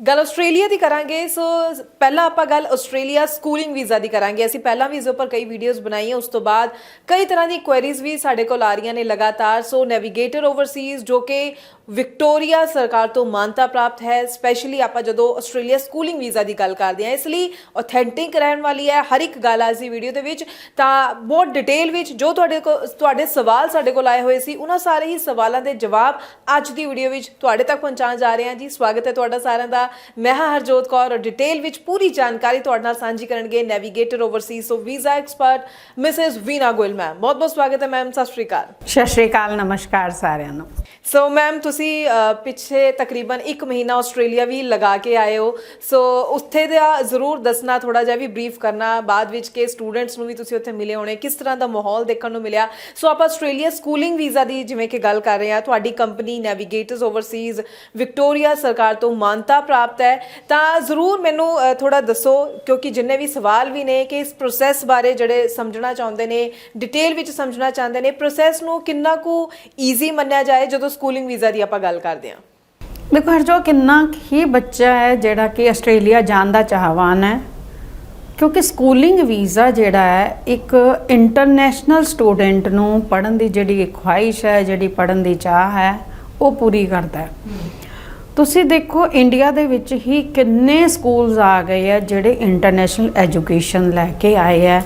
ਗੱਲ ਆਸਟ੍ਰੇਲੀਆ ਦੀ ਕਰਾਂਗੇ, ਸੋ ਪਹਿਲਾਂ ਆਪਾਂ ਗੱਲ ਆਸਟ੍ਰੇਲੀਆ ਸਕੂਲਿੰਗ ਵੀਜ਼ਾ ਦੀ ਕਰਾਂਗੇ। ਅਸੀਂ ਪਹਿਲਾਂ ਵੀ ਇਸ ਉੱਪਰ ਕਈ ਵੀਡੀਓਜ਼ ਬਣਾਈਆਂ, ਉਸ ਤੋਂ ਬਾਅਦ ਕਈ ਤਰ੍ਹਾਂ ਦੀ ਕੁਐਰੀਜ਼ ਵੀ ਸਾਡੇ ਕੋਲ ਆ ਰਹੀਆਂ ਨੇ ਲਗਾਤਾਰ। ਸੋ ਨੈਵੀਗੇਟਰ ਓਵਰਸੀਜ਼ ਜੋ ਕਿ ਵਿਕਟੋਰੀਆ ਸਰਕਾਰ ਤੋਂ ਮਾਨਤਾ ਪ੍ਰਾਪਤ ਹੈ ਸਪੈਸ਼ਲੀ ਆਪਾਂ ਜਦੋਂ ਆਸਟ੍ਰੇਲੀਆ ਸਕੂਲਿੰਗ ਵੀਜ਼ਾ ਦੀ ਗੱਲ ਕਰਦੇ ਹਾਂ, ਇਸ ਲਈ ਆਥੈਂਟਿਕ ਰਹਿਣ ਵਾਲੀ ਹੈ ਹਰ ਇੱਕ ਗੱਲ ਅੱਜ ਦੀ ਵੀਡੀਓ ਦੇ ਵਿੱਚ। ਤਾਂ ਬਹੁਤ ਡਿਟੇਲ ਵਿੱਚ ਜੋ ਤੁਹਾਡੇ ਕੋਲ ਤੁਹਾਡੇ ਸਵਾਲ ਸਾਡੇ ਕੋਲ ਆਏ ਹੋਏ ਸੀ, ਉਹਨਾਂ ਸਾਰੇ ਹੀ ਸਵਾਲਾਂ ਦੇ ਜਵਾਬ ਅੱਜ ਦੀ ਵੀਡੀਓ ਵਿੱਚ ਤੁਹਾਡੇ ਤੱਕ ਪਹੁੰਚਾਉਣ ਜਾ ਰਹੇ ਹਾਂ ਜੀ। ਸਵਾਗਤ ਹੈ ਤੁਹਾਡਾ ਸਾਰਿਆਂ ਦਾ। ਮੈਂ ਹਾਂ ਹਰਜੋਤ ਕੌਰ ਔਰ ਡਿਟੇਲ ਵਿੱਚ ਪੂਰੀ ਜਾਣਕਾਰੀ ਤੁਹਾਡੇ ਨਾਲ ਸਾਂਝੀ ਕਰਨਗੇ navigator overseas so visa expert Mrs Veena Goyal ma'am. ਬਹੁਤ ਬਹੁਤ ਸਵਾਗਤ ਹੈ ਮੈਮ ਸਤਿ ਸ਼੍ਰੀ ਅਕਾਲ। ਸਤਿ ਸ਼੍ਰੀ ਅਕਾਲ ਨਮਸਕਾਰ ਸਾਰਿਆਂ ਨੂੰ। ਸੋ ਮੈਮ ਤੁਸੀਂ ਪਿੱਛੇ ਤਕਰੀਬਨ 1 ਮਹੀਨਾ ਆਸਟ੍ਰੇਲੀਆ ਵੀ ਲਗਾ ਕੇ ਆਏ ਹੋ। ਸੋ ਉੱਥੇ ਦਾ ਜ਼ਰੂਰ ਦੱਸਣਾ ਥੋੜਾ ਜਿਹਾ ਵੀ ਬਰੀਫ ਕਰਨਾ ਬਾਅਦ ਵਿੱਚ ਕਿ ਸਟੂਡੈਂਟਸ ਨੂੰ ਵੀ ਤੁਸੀਂ ਉੱਥੇ ਮਿਲੇ ਹੋਣੇ ਕਿਸ ਤਰ੍ਹਾਂ ਦਾ ਮਾਹੌਲ ਦੇਖਣ ਨੂੰ ਮਿਲਿਆ। ਸੋ ਆਪਾਂ ਆਸਟ੍ਰੇਲੀਆ ਸਕੂਲਿੰਗ ਵੀਜ਼ਾ ਦੀ ਜਿਵੇਂ ਕਿ ਗੱਲ ਕਰ ਰਹੇ ਹਾਂ ਤੁਹਾਡੀ ਕੰਪਨੀ ਨੈਵੀਗੇਟਰਸ ਓਵਰਸੀਜ਼ ਵਿਕਟੋਰੀਆ ਸਰਕਾਰ ਤੋਂ ਮਾਨਤਾ ਪ੍ਰਾਪਤ ਹੈ ਤਾਂ ਜ਼ਰੂਰ ਮੈਨੂੰ ਥੋੜਾ ਦੱਸੋ ਕਿਉਂਕਿ ਜਿੰਨੇ ਵੀ ਸਵਾਲ ਵੀ ਨੇ ਕਿ ਇਸ ਪ੍ਰੋਸੈਸ ਬਾਰੇ ਜਿਹੜੇ ਸਮਝਣਾ ਚਾਹੁੰਦੇ ਨੇ ਡਿਟੇਲ ਵਿੱਚ ਸਮਝਣਾ ਚਾਹੁੰਦੇ ਨੇ ਪ੍ਰੋਸੈਸ ਨੂੰ ਕਿੰਨਾ ਕੁ ਈਜ਼ੀ ਮੰਨਿਆ ਜਾਏ ਜਦੋਂ ਸਕੂਲਿੰਗ ਵੀਜ਼ਾ ਦੀ ਆਪਾਂ ਗੱਲ ਕਰਦੇ ਹਾਂ? ਦੇਖੋ ਹਰਜੋ ਕਿੰਨਾ ਹੀ ਬੱਚਾ ਹੈ ਜਿਹੜਾ ਕਿ ਆਸਟ੍ਰੇਲੀਆ ਜਾਣ ਦਾ ਚਾਹਵਾਨ ਹੈ ਕਿਉਂਕਿ ਸਕੂਲਿੰਗ ਵੀਜ਼ਾ ਜਿਹੜਾ ਹੈ ਇੱਕ ਇੰਟਰਨੈਸ਼ਨਲ ਸਟੂਡੈਂਟ ਨੂੰ ਪੜਨ ਦੀ ਜਿਹੜੀ ਖੁਆਇਸ਼ ਹੈ ਜਿਹੜੀ ਪੜਨ ਦੀ ਚਾਹ ਹੈ ਉਹ ਪੂਰੀ ਕਰਦਾ ਹੈ। ਤੁਸੀਂ ਦੇਖੋ ਇੰਡੀਆ ਦੇ ਵਿੱਚ ਹੀ ਕਿੰਨੇ ਸਕੂਲਸ ਆ ਗਏ ਆ ਜਿਹੜੇ ਇੰਟਰਨੈਸ਼ਨਲ ਐਜੂਕੇਸ਼ਨ ਲੈ ਕੇ ਆਏ ਆ।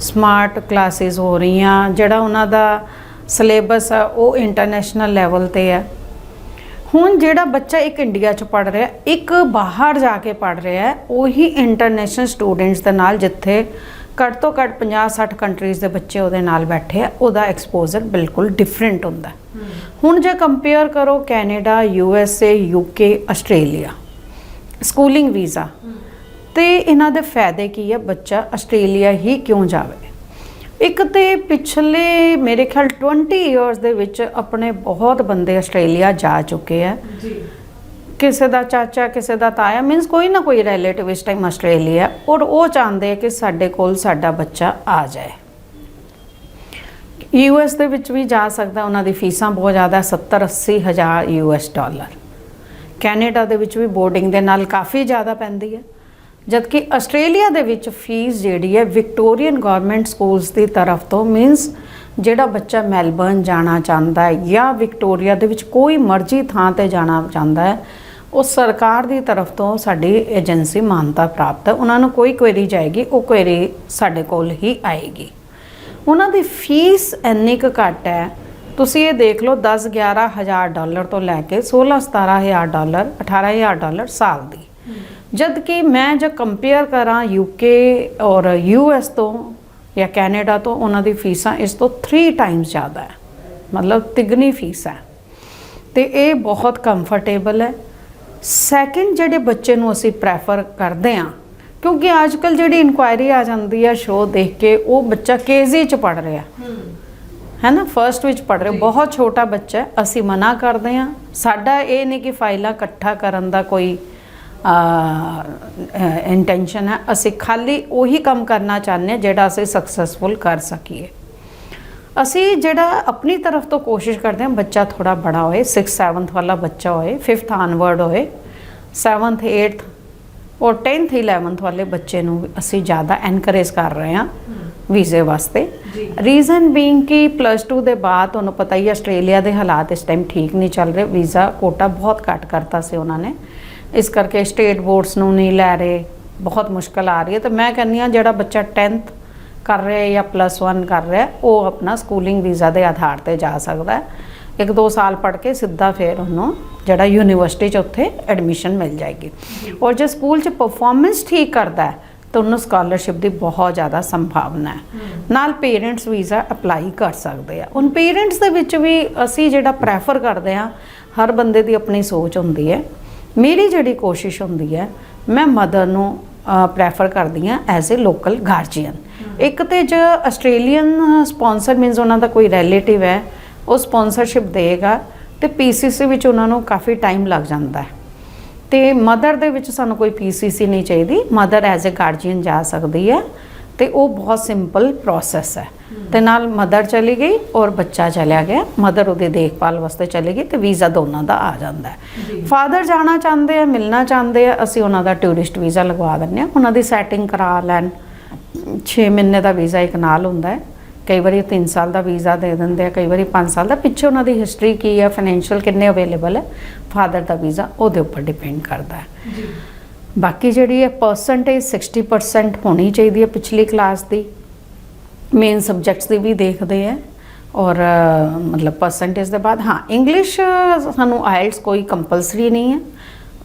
ਸਮਾਰਟ ਕਲਾਸਿਸ ਹੋ ਰਹੀਆਂ, ਜਿਹੜਾ ਉਹਨਾਂ ਦਾ ਸਿਲੇਬਸ ਆ, ਉਹ ਇੰਟਰਨੈਸ਼ਨਲ ਲੈਵਲ ਤੇ ਹੈ ਹੁਣ ਜਿਹੜਾ ਬੱਚਾ ਇੱਕ ਇੰਡੀਆ 'ਚ ਪੜ ਰਿਹਾ, ਇੱਕ ਬਾਹਰ ਜਾ ਕੇ ਪੜ ਰਿਹਾ, ਉਹੀ ਇੰਟਰਨੈਸ਼ਨਲ ਸਟੂਡੈਂਟਸ ਦੇ ਨਾਲ ਜਿੱਥੇ ਘੱਟ ਤੋਂ ਘੱਟ 50-60 ਕੰਟਰੀਜ਼ ਦੇ ਬੱਚੇ ਉਹਦੇ ਨਾਲ ਬੈਠੇ ਆ, ਉਹਦਾ ਐਕਸਪੋਜ਼ਰ ਬਿਲਕੁਲ ਡਿਫਰੈਂਟ ਹੁੰਦਾ। ਹੁਣ ਜੇ ਕੰਪੇਅਰ ਕਰੋ Canada U S A U K Australia schooling visa ਤੇ ਇਹਨਾਂ ਦੇ ਫਾਇਦੇ ਕੀ ਆ? ਬੱਚਾ ਆਸਟ੍ਰੇਲੀਆ ਹੀ ਕਿਉਂ ਜਾਵੇ? ਇੱਕ ਤੇ ਪਿਛਲੇ ਮੇਰੇ ਖਿਆਲ 20 ਇਅਰਸ ਦੇ ਵਿੱਚ ਆਪਣੇ ਬਹੁਤ ਬੰਦੇ ਆਸਟ੍ਰੇਲੀਆ ਜਾ ਚੁੱਕੇ ਆ। ਕਿਸੇ ਦਾ ਚਾਚਾ, ਕਿਸੇ ਦਾ ਤਾਇਆ ਮੀਨਸ ਕੋਈ ਨਾ ਕੋਈ ਰਿਲੇਟਿਵ ਇਸ ਟਾਈਮ ਆਸਟ੍ਰੇਲੀਆ, ਔਰ ਉਹ ਚਾਹੁੰਦੇ ਆ ਕਿ ਸਾਡੇ ਕੋਲ ਸਾਡਾ ਬੱਚਾ ਆ ਜਾਏ। ਯੂਐਸ ਦੇ ਵਿੱਚ ਵੀ ਜਾ ਸਕਦਾ, ਉਹਨਾਂ ਦੀ ਫੀਸਾਂ ਬਹੁਤ ਜ਼ਿਆਦਾ 70 80 ਹਜ਼ਾਰ ਯੂਐਸ ਡਾਲਰ ਕੈਨੇਡਾ ਦੇ ਵਿੱਚ ਵੀ ਬੋਰਡਿੰਗ ਦੇ ਨਾਲ ਕਾਫੀ ਜ਼ਿਆਦਾ ਪੈਂਦੀ ਹੈ। ਜਦਕਿ ਆਸਟ੍ਰੇਲੀਆ ਦੇ ਵਿੱਚ ਫੀਸ ਜਿਹੜੀ ਹੈ ਵਿਕਟੋਰੀਅਨ ਗਵਰਨਮੈਂਟ ਸਕੂਲਸ ਦੀ ਤਰਫ ਤੋਂ ਮੀਨਸ ਜਿਹੜਾ ਬੱਚਾ ਮੈਲਬਰਨ ਜਾਣਾ ਚਾਹੁੰਦਾ ਹੈ ਜਾਂ ਵਿਕਟੋਰੀਆ ਦੇ ਵਿੱਚ ਕੋਈ ਮਰਜ਼ੀ ਥਾਂ ਤੇ ਜਾਣਾ ਚਾਹੁੰਦਾ ਹੈ ਉਹ ਸਰਕਾਰ ਦੀ ਤਰਫ ਤੋਂ ਸਾਡੀ ਏਜੰਸੀ ਮਾਨਤਾ ਪ੍ਰਾਪਤ ਹੈ। ਉਹਨਾਂ ਨੂੰ ਕੋਈ ਕੁਐਰੀ ਜਾਏਗੀ, ਉਹ ਕੁਐਰੀ ਸਾਡੇ ਕੋਲ ਹੀ ਆਏਗੀ। ਉਹਨਾਂ ਦੀ ਫੀਸ ਇੰਨੀ ਕੁ ਘੱਟ ਹੈ। ਤੁਸੀਂ ਇਹ ਦੇਖ ਲਓ 10 11 ਹਜ਼ਾਰ ਡਾਲਰ ਤੋਂ ਲੈ ਕੇ 16 17 ਹਜ਼ਾਰ ਡਾਲਰ 18 ਹਜ਼ਾਰ ਡਾਲਰ ਸਾਲ ਦੀ। ਜਦ ਕਿ ਮੈਂ ਜੇ ਕੰਪੇਅਰ ਕਰਾਂ ਯੂਕੇ ਔਰ ਯੂਐਸ ਤੋਂ ਜਾਂ ਕੈਨੇਡਾ ਤੋਂ, ਉਹਨਾਂ ਦੀ ਫੀਸਾਂ ਇਸ ਤੋਂ 3 ਟਾਈਮਸ ਜ਼ਿਆਦਾ ਹੈ। ਮਤਲਬ ਤਿਗਣੀ ਫੀਸ ਹੈ। ਤੇ ਇਹ ਬਹੁਤ ਕੰਫਰਟੇਬਲ ਹੈ। ਸੈਕਿੰਡ ਜਿਹੜੇ ਬੱਚੇ ਨੂੰ ਅਸੀਂ ਪ੍ਰੈਫਰ ਕਰਦੇ ਹਾਂ ਕਿਉਂਕਿ ਅੱਜ ਕੱਲ ਜਿਹੜੀ ਇਨਕੁਆਇਰੀ ਆ ਜਾਂਦੀ ਹੈ ਸ਼ੋਅ ਦੇਖ ਕੇ ਉਹ ਬੱਚਾ ਕੇਜੀ ਚ ਪੜ ਰਿਹਾ। ਹੈ ਨਾ ਫਰਸਟ ਵਿੱਚ ਪੜ ਰਿਹਾ। ਬਹੁਤ ਛੋਟਾ ਬੱਚਾ ਅਸੀਂ ਮਨਾ ਕਰਦੇ ਹਾਂ। ਸਾਡਾ ਇਹ ਨਹੀਂ ਕਿ ਫਾਈਲਾਂ ਇਕੱਠਾ ਕਰਨ ਦਾ ਕੋਈ ਇੰਟੈਂਸ਼ਨ ਹੈ। ਅਸੀਂ ਖਾਲੀ ਉਹੀ ਕੰਮ ਕਰਨਾ ਚਾਹੁੰਦੇ ਹਾਂ ਜਿਹੜਾ ਅਸੀਂ ਸਕਸੈਸਫੁਲ ਕਰ ਸਕੀਏ। ਅਸੀਂ ਜਿਹੜਾ ਆਪਣੀ ਤਰਫ ਤੋਂ ਕੋਸ਼ਿਸ਼ ਕਰਦੇ ਹਾਂ ਬੱਚਾ ਥੋੜਾ ਬੜਾ ਹੋਏ 6 7th ਵਾਲਾ ਬੱਚਾ ਹੋਏ 5th ਆਨਵਰਡ ਹੋਏ 7th 8th ਔਰ 10th 11th ਵਾਲੇ ਬੱਚੇ ਨੂੰ ਅਸੀਂ ਜ਼ਿਆਦਾ ਐਨਕਰੇਜ ਕਰ ਰਹੇ ਹਾਂ ਵੀਜ਼ੇ ਵਾਸਤੇ। ਰੀਜ਼ਨ ਬੀਇੰਗ ਕਿ ਪਲੱਸ 2 ਦੇ ਬਾਅਦ ਤੁਹਾਨੂੰ ਪਤਾ ਹੀ ਆਸਟ੍ਰੇਲੀਆ ਦੇ ਹਾਲਾਤ ਇਸ ਟਾਈਮ ਠੀਕ ਨਹੀਂ ਚੱਲ ਰਹੇ ਵੀਜ਼ਾ ਕੋਟਾ ਬਹੁਤ ਘੱਟ ਕਰਤਾ ਸੀ ਉਹਨਾਂ ਨੇ। ਇਸ ਕਰਕੇ ਸਟੇਟ ਬੋਰਡਸ ਨੂੰ ਨਹੀਂ ਲੈ ਰਹੇ ਬਹੁਤ ਮੁਸ਼ਕਲ ਆ ਰਹੀ ਹੈ। ਤੇ ਮੈਂ ਕਹਿੰਦੀ ਹਾਂ ਜਿਹੜਾ ਬੱਚਾ 10th ਕਰ ਰਿਹਾ ਹੈ ਜਾਂ ਪਲੱਸ 1 ਕਰ ਰਿਹਾ ਹੈ, ਉਹ ਆਪਣਾ ਸਕੂਲਿੰਗ ਵੀਜ਼ਾ ਦੇ ਆਧਾਰ ਤੇ ਜਾ ਸਕਦਾ ਹੈ। ਇੱਕ ਦੋ ਸਾਲ ਪੜ੍ਹ ਕੇ ਸਿੱਧਾ ਫੇਰ ਉਹਨੂੰ ਜਿਹੜਾ ਯੂਨੀਵਰਸਿਟੀ ਚ ਉੱਥੇ ਐਡਮਿਸ਼ਨ ਮਿਲ ਜਾਏਗੀ। ਔਰ ਜੇ ਸਕੂਲ ਚ ਪਰਫਾਰਮੈਂਸ ਠੀਕ ਕਰਦਾ ਹੈ ਤਾਂ ਉਹਨੂੰ ਸਕਾਲਰਸ਼ਿਪ ਦੀ ਬਹੁਤ ਜ਼ਿਆਦਾ ਸੰਭਾਵਨਾ ਹੈ। ਨਾਲ ਪੇਰੈਂਟਸ ਵੀਜ਼ਾ ਅਪਲਾਈ ਕਰ ਸਕਦੇ ਆ। ਹੁਣ ਪੇਰੈਂਟਸ ਦੇ ਵਿੱਚ ਵੀ ਅਸੀਂ ਜਿਹੜਾ ਪ੍ਰੈਫਰ ਕਰਦੇ ਆ ਹਰ ਬੰਦੇ ਦੀ ਆਪਣੀ ਸੋਚ ਹੁੰਦੀ ਹੈ। ਮੇਰੀ ਜਿਹੜੀ ਕੋਸ਼ਿਸ਼ ਹੁੰਦੀ ਹੈ ਮੈਂ ਮਦਰ ਨੂੰ ਪ੍ਰੈਫਰ ਕਰਦੀ ਆ ਐਜ਼ ਅ ਲੋਕਲ ਗਾਰਜੀਅਨ ਇੱਕ ਤੇ ਜੋ ਆਸਟ੍ਰੇਲੀਅਨ ਸਪਾਂਸਰ ਮੀਨਸ ਉਹਨਾਂ ਦਾ ਕੋਈ ਰਿਲੇਟਿਵ ਹੈ ਉਹ ਸਪਾਂਸਰਸ਼ਿਪ ਦੇਗਾ ਤੇ ਪੀਸੀਸੀ ਵਿੱਚ ਉਹਨਾਂ ਨੂੰ ਕਾਫੀ ਟਾਈਮ ਲੱਗ ਜਾਂਦਾ ਹੈ। ਤੇ ਮਦਰ ਦੇ ਵਿੱਚ ਸਾਨੂੰ ਕੋਈ ਪੀਸੀਸੀ ਨਹੀਂ ਚਾਹੀਦੀ ਮਦਰ ਐਜ਼ ਅ ਗਾਰਡੀਅਨ ਜਾ ਸਕਦੀ ਹੈ ਤੇ ਉਹ ਬਹੁਤ ਸਿੰਪਲ ਪ੍ਰੋਸੈਸ ਹੈ। ਤੇ ਨਾਲ ਮਦਰ ਚਲੀ ਗਈ ਔਰ ਬੱਚਾ ਚਲਿਆ ਗਿਆ ਮਦਰ ਉਹਦੇ ਦੇਖਭਾਲ ਵਾਸਤੇ ਚਲੀ ਗਈ ਤੇ ਵੀਜ਼ਾ ਦੋਨਾਂ ਦਾ ਆ ਜਾਂਦਾ ਹੈ। ਫਾਦਰ ਜਾਣਾ ਚਾਹੁੰਦੇ ਆ ਮਿਲਣਾ ਚਾਹੁੰਦੇ ਆ ਅਸੀਂ ਉਹਨਾਂ ਦਾ ਟੂਰਿਸਟ ਵੀਜ਼ਾ ਲਗਵਾ ਦਿੰਦੇ ਆ ਉਹਨਾਂ ਦੀ ਸੈਟਿੰਗ ਕਰਾ ਲੈਣ। 6 ਮਹੀਨੇ ਦਾ ਵੀਜ਼ਾ ਇੱਕ ਨਾਲ ਹੁੰਦਾ ਹੈ। ਕਈ ਵਾਰੀ 3 ਸਾਲ ਦਾ ਵੀਜ਼ਾ ਦੇ ਦਿੰਦੇ ਆ ਕਈ ਵਾਰੀ 5 ਸਾਲ ਦਾ। ਪਿੱਛੇ ਉਹਨਾਂ ਦੀ ਹਿਸਟਰੀ ਕੀ ਹੈ ਫਾਈਨੈਂਸ਼ੀਅਲ ਕਿੰਨੇ ਅਵੇਲੇਬਲ ਹੈ ਫਾਦਰ ਦਾ ਵੀਜ਼ਾ ਉਹਦੇ ਉੱਪਰ ਡਿਪੈਂਡ ਕਰਦਾ ਹੈ। ਬਾਕੀ ਜਿਹੜੀ ਹੈ ਪਰਸੈਂਟੇਜ 60% ਹੋਣੀ ਚਾਹੀਦੀ ਹੈ ਪਿਛਲੀ ਕਲਾਸ ਦੀ। ਮੇਨ ਸਬਜੈਕਟਸ ਦੀ ਵੀ ਦੇਖਦੇ ਆ। ਔਰ ਮਤਲਬ ਪਰਸੈਂਟੇਜ ਦੇ ਬਾਅਦ ਹਾਂ ਇੰਗਲਿਸ਼ ਸਾਨੂੰ ਆਇਲਟਸ ਕੋਈ ਕੰਪਲਸਰੀ ਨਹੀਂ ਹੈ।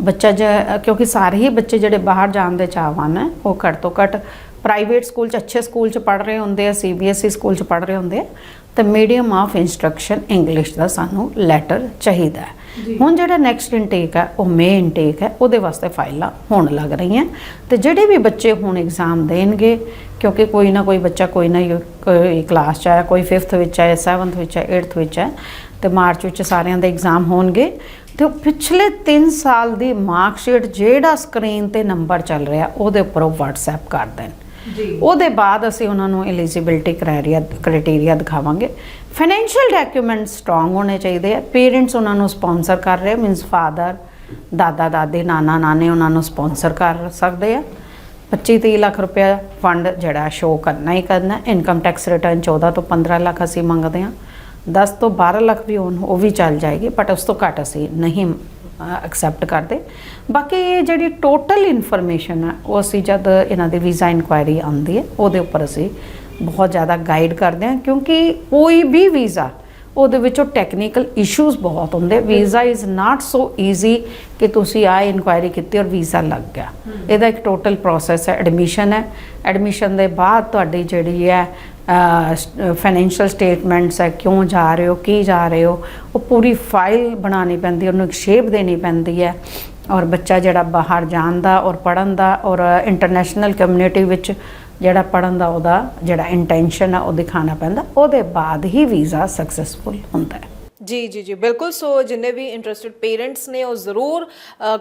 ਬੱਚਾ ਜ- ਕਿਉਂਕਿ ਸਾਰੇ ਹੀ ਬੱਚੇ ਜਿਹੜੇ ਬਾਹਰ ਜਾਣ ਦੇ ਚਾਹਵਾਨ ਹੈ ਉਹ ਘੱਟ ਤੋਂ ਘੱਟ ਪ੍ਰਾਈਵੇਟ ਸਕੂਲ ਚ ਅੱਛੇ ਸਕੂਲ ਚ ਪੜ੍ਹ ਰਹੇ ਹੁੰਦੇ ਆ ਸੀਬੀਐਸਈ ਸਕੂਲ ਚ ਪੜ੍ਹ ਰਹੇ ਹੁੰਦੇ ਆ ਤੇ ਮੀਡੀਅਮ ਆਫ ਇਨਸਟਰਕਸ਼ਨ ਇੰਗਲਿਸ਼ ਦਾ ਸਾਨੂੰ ਲੈਟਰ ਚਾਹੀਦਾ ਹੈ। ਹੁਣ ਜਿਹੜਾ ਨੈਕਸਟ ਇਨਟੇਕ ਹੈ ਉਹ ਮੇ ਇਨਟੇਕ ਹੈ ਉਹਦੇ ਵਾਸਤੇ ਫਾਈਲਾਂ ਹੋਣ ਲੱਗ ਰਹੀਆਂ। ਤੇ ਜਿਹੜੇ ਵੀ ਬੱਚੇ ਹੁਣ ਐਗਜ਼ਾਮ ਦੇਣਗੇ ਕਿਉਂਕਿ ਕੋਈ ਨਾ ਕੋਈ ਬੱਚਾ ਕੋਈ ਨਾ ਕੋਈ ਕਲਾਸ ਚ ਹੈ ਕੋਈ 5th ਵਿੱਚ ਹੈ 7th ਵਿੱਚ ਹੈ 8th ਵਿੱਚ ਹੈ ਤੇ ਮਾਰਚ ਵਿੱਚ ਸਾਰਿਆਂ ਦੇ ਐਗਜ਼ਾਮ ਹੋਣਗੇ ਤੇ ਪਿਛਲੇ 3 ਸਾਲ ਦੀ ਮਾਰਕਸ਼ੀਟ ਜਿਹੜਾ ਸਕਰੀਨ ਤੇ ਨੰਬਰ ਚੱਲ ਰਿਹਾ ਉਹਦੇ ਉੱਪਰ ਉਹ WhatsApp ਕਰ ਦੇਣ। ਉਹਦੇ ਬਾਅਦ ਅਸੀਂ ਉਹਨਾਂ ਨੂੰ ਐਲੀਜੀਬਿਲਟੀ ਕ੍ਰਾਈਟੇਰੀਆ ਕ੍ਰਾਈਟੇਰੀਆ ਦਿਖਾਵਾਂਗੇ। ਫਾਈਨੈਂਸ਼ੀਅਲ ਡਾਕੂਮੈਂਟ ਸਟਰੋਂਗ ਹੋਣੇ ਚਾਹੀਦੇ ਆ। ਪੇਰੈਂਟਸ ਉਹਨਾਂ ਨੂੰ ਸਪਾਂਸਰ ਕਰ ਰਹੇ ਮੀਨਸ ਫਾਦਰ ਦਾਦਾ, ਦਾਦੀ, ਨਾਨਾ, ਨਾਨੇ ਉਹਨਾਂ ਨੂੰ ਸਪਾਂਸਰ ਕਰ ਸਕਦੇ ਆ। 25 30 ਲੱਖ ਰੁਪਏ ਫੰਡ ਜਿਹੜਾ ਸ਼ੋ ਕਰਨਾ ਹੀ ਕਰਨਾ। ਇਨਕਮ ਟੈਕਸ ਰਿਟਰਨ 14 ਤੋਂ 15 ਲੱਖ ਅਸੀਂ ਮੰਗਦੇ ਆ। 10 ਤੋਂ 12 ਲੱਖ ਵੀ ਹੋਣ ਉਹ ਵੀ ਚੱਲ ਜਾਏਗੀ ਬਟ ਉਸ ਤੋਂ ਘੱਟ ਅਸੀਂ ਨਹੀਂ ਐਕਸੈਪਟ ਕਰਦੇ। ਬਾਕੀ ਇਹ ਜਿਹੜੀ ਟੋਟਲ ਇਨਫੋਰਮੇਸ਼ਨ ਹੈ ਉਹ ਅਸੀਂ ਜਦ ਇਹਨਾਂ ਦੀ ਵੀਜ਼ਾ ਇਨਕੁਆਇਰੀ ਆਉਂਦੀ ਹੈ, ਉਹਦੇ ਉੱਪਰ ਅਸੀਂ ਬਹੁਤ ਜ਼ਿਆਦਾ ਗਾਈਡ ਕਰਦੇ ਹਾਂ, ਕਿਉਂਕਿ ਕੋਈ ਵੀ ਵੀਜ਼ਾ ਉਹਦੇ ਵਿੱਚੋਂ ਟੈਕਨੀਕਲ ਇਸ਼ੂਜ਼ ਬਹੁਤ ਹੁੰਦੇ। Visa is not so easy ਕਿ ਤੁਸੀਂ ਆਏ ਇਨਕੁਆਇਰੀ ਕੀਤੀ ਔਰ ਵੀਜ਼ਾ ਲੱਗ ਗਿਆ। ਇਹਦਾ ਇੱਕ ਟੋਟਲ ਪ੍ਰੋਸੈਸ ਹੈ ਐਡਮਿਸ਼ਨ ਹੈ। ਐਡਮਿਸ਼ਨ ਦੇ ਬਾਅਦ ਤੁਹਾਡੀ ਜਿਹੜੀ ਹੈ ਫਾਈਨੈਂਸ਼ੀਅਲ ਸਟੇਟਮੈਂਟਸ ਹੈ, ਕਿਉਂ ਜਾ ਰਹੇ ਹੋ, ਕੀ ਜਾ ਰਹੇ ਹੋ, ਉਹ ਪੂਰੀ ਫਾਈਲ ਬਣਾਉਣੀ ਪੈਂਦੀ ਉਹਨੂੰ ਇੱਕ ਸ਼ੇਪ ਦੇਣੀ ਪੈਂਦੀ ਹੈ। ਔਰ ਬੱਚਾ ਜਿਹੜਾ ਬਾਹਰ ਜਾਣ ਦਾ ਔਰ ਪੜਨ ਦਾ ਔਰ ਇੰਟਰਨੈਸ਼ਨਲ ਕਮਿਊਨਿਟੀ ਵਿੱਚ ਜਿਹੜਾ ਪੜਨ ਦਾ ਉਹਦਾ ਜਿਹੜਾ ਇੰਟੈਂਸ਼ਨ ਹੈ ਉਹ ਦਿਖਾਣਾ ਪੈਂਦਾ, ਉਹਦੇ ਬਾਅਦ ਹੀ ਵੀਜ਼ਾ ਸਕਸੈਸਫੁਲ ਹੁੰਦਾ ਹੈ। ਜੀ ਜੀ ਜੀ ਬਿਲਕੁਲ ਸੋ ਜਿੰਨੇ ਵੀ ਇੰਟਰਸਟਿਡ ਪੇਰੈਂਟਸ ਨੇ ਉਹ ਜ਼ਰੂਰ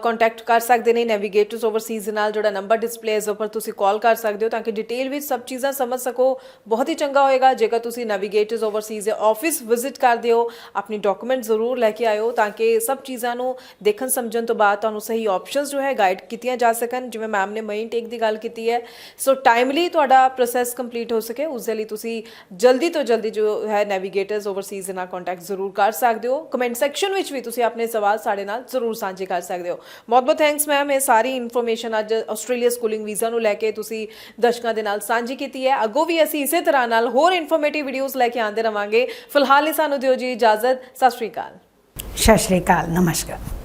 ਕੰਟੈਕਟ ਕਰ ਸਕਦੇ ਨੇ ਨੈਵੀਗੇਟਰਸ ਓਵਰਸੀਜ਼ ਨਾਲ ਜਿਹੜਾ ਨੰਬਰ ਡਿਸਪਲੇ ਇਸ ਉੱਪਰ ਤੁਸੀਂ ਕਾਲ ਕਰ ਸਕਦੇ ਹੋ ਤਾਂ ਕਿ ਡਿਟੇਲ ਵਿੱਚ ਸਭ ਚੀਜ਼ਾਂ ਸਮਝ ਸਕੋ ਬਹੁਤ ਹੀ ਚੰਗਾ ਹੋਏਗਾ ਜੇਕਰ ਤੁਸੀਂ ਨੈਵੀਗੇਟਰਸ ਓਵਰਸੀਜ਼ ਦੇ ਆਫਿਸ ਵਿਜ਼ਿਟ ਕਰਦੇ ਹੋ ਆਪਣੀ ਡਾਕੂਮੈਂਟ ਜ਼ਰੂਰ ਲੈ ਕੇ ਆਇਓ ਤਾਂ ਕਿ ਸਭ ਚੀਜ਼ਾਂ ਨੂੰ ਦੇਖਣ ਸਮਝਣ ਤੋਂ ਬਾਅਦ ਤੁਹਾਨੂੰ ਸਹੀ ਆਪਸ਼ਨਸ ਜੋ ਹੈ ਗਾਈਡ ਕੀਤੀਆਂ ਜਾ ਸਕਣ ਜਿਵੇਂ ਮੈਮ ਨੇ ਮੇਨ ਟੇਕ ਦੀ ਗੱਲ ਕੀਤੀ ਹੈ ਸੋ ਟਾਈਮਲੀ ਤੁਹਾਡਾ ਪ੍ਰੋਸੈਸ ਕੰਪਲੀਟ ਹੋ ਸਕੇ ਉਸ ਦੇ ਲਈ ਤੁਸੀਂ ਜਲਦੀ ਤੋਂ ਜਲਦੀ ਜੋ ਹੈ ਨੈਵੀਗੇਟਰਸ ਓਵਰਸੀਜ਼ ਨਾਲ ਕੰਟੈਕਟ ਜ਼ਰੂਰ ਕਰ ਸਕਦੇ ਹੋ। ਕਮੈਂਟ ਸੈਕਸ਼ਨ ਵਿੱਚ ਵੀ ਤੁਸੀਂ ਆਪਣੇ ਸਵਾਲ ਸਾਡੇ ਨਾਲ ਜ਼ਰੂਰ ਸਾਂਝੇ ਕਰ ਸਕਦੇ ਹੋ। ਬਹੁਤ ਬਹੁਤ ਥੈਂਕਸ ਮੈਮ ਇਹ ਸਾਰੀ ਇਨਫੋਰਮੇਸ਼ਨ ਅੱਜ ਆਸਟ੍ਰੇਲੀਆ ਸਕੂਲਿੰਗ ਵੀਜ਼ਾ ਨੂੰ ਲੈ ਕੇ ਤੁਸੀਂ ਦਰਸ਼ਕਾਂ ਦੇ ਨਾਲ ਸਾਂਝੀ ਕੀਤੀ ਹੈ। ਅੱਗੋਂ ਵੀ ਅਸੀਂ ਇਸੇ ਤਰ੍ਹਾਂ ਨਾਲ ਹੋਰ ਇਨਫੋਰਮੇਟਿਵ ਵੀਡੀਓਜ਼ ਲੈ ਕੇ ਆਉਂਦੇ ਰਵਾਂਗੇ। ਫਿਲਹਾਲ ਹੀ ਸਾਨੂੰ ਦਿਓ ਜੀ ਇਜਾਜ਼ਤ। ਸਤਿ ਸ਼੍ਰੀ ਅਕਾਲ। ਸਤਿ ਸ਼੍ਰੀ ਅਕਾਲ, ਨਮਸਕਾਰ।